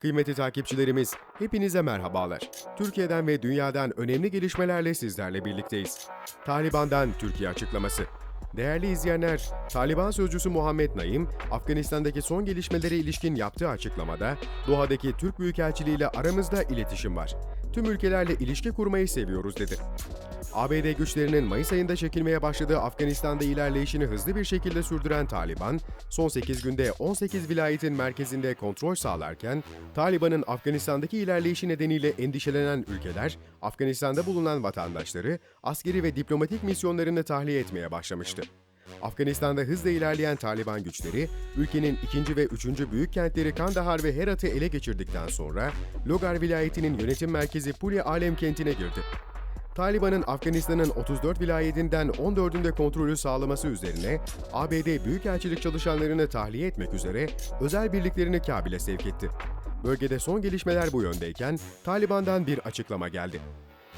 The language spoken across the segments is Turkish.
Kıymetli takipçilerimiz, hepinize merhabalar. Türkiye'den ve dünyadan önemli gelişmelerle sizlerle birlikteyiz. Taliban'dan Türkiye açıklaması. Değerli izleyenler, Taliban sözcüsü Muhammed Naim, Afganistan'daki son gelişmelere ilişkin yaptığı açıklamada, Doha'daki Türk Büyükelçiliği ile aramızda iletişim var. Tüm ülkelerle ilişki kurmayı seviyoruz dedi. ABD güçlerinin Mayıs ayında çekilmeye başladığı Afganistan'da ilerleyişini hızlı bir şekilde sürdüren Taliban, son 8 günde 18 vilayetin merkezinde kontrol sağlarken, Taliban'ın Afganistan'daki ilerleyişi nedeniyle endişelenen ülkeler, Afganistan'da bulunan vatandaşları askeri ve diplomatik misyonlarını tahliye etmeye başlamıştı. Afganistan'da hızla ilerleyen Taliban güçleri, ülkenin ikinci ve üçüncü büyük kentleri Kandahar ve Herat'ı ele geçirdikten sonra, Logar vilayetinin yönetim merkezi Puli Alem kentine girdi. Taliban'ın Afganistan'ın 34 vilayetinden 14'ünde kontrolü sağlaması üzerine ABD Büyükelçilik çalışanlarını tahliye etmek üzere özel birliklerini Kabil'e sevk etti. Bölgede son gelişmeler bu yöndeyken Taliban'dan bir açıklama geldi.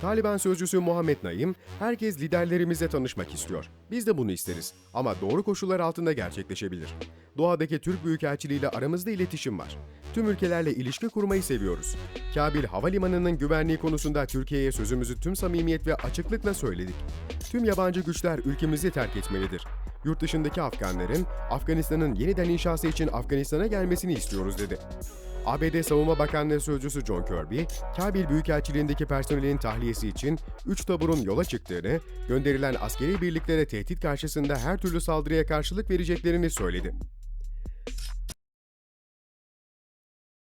Taliban sözcüsü Muhammed Naim, herkes liderlerimizle tanışmak istiyor. Biz de bunu isteriz ama doğru koşullar altında gerçekleşebilir. Doğadaki Türk Büyükelçiliği ile aramızda iletişim var. Tüm ülkelerle ilişki kurmayı seviyoruz. Kabil Havalimanı'nın güvenliği konusunda Türkiye'ye sözümüzü tüm samimiyet ve açıklıkla söyledik. Tüm yabancı güçler ülkemizi terk etmelidir. Yurt dışındaki Afganların, Afganistan'ın yeniden inşası için Afganistan'a gelmesini istiyoruz dedi. ABD Savunma Bakanlığı Sözcüsü John Kirby, Kabil Büyükelçiliğindeki personelin tahliyesi için 3 taburun yola çıktığını, gönderilen askeri birliklere tehdit karşısında her türlü saldırıya karşılık vereceklerini söyledi.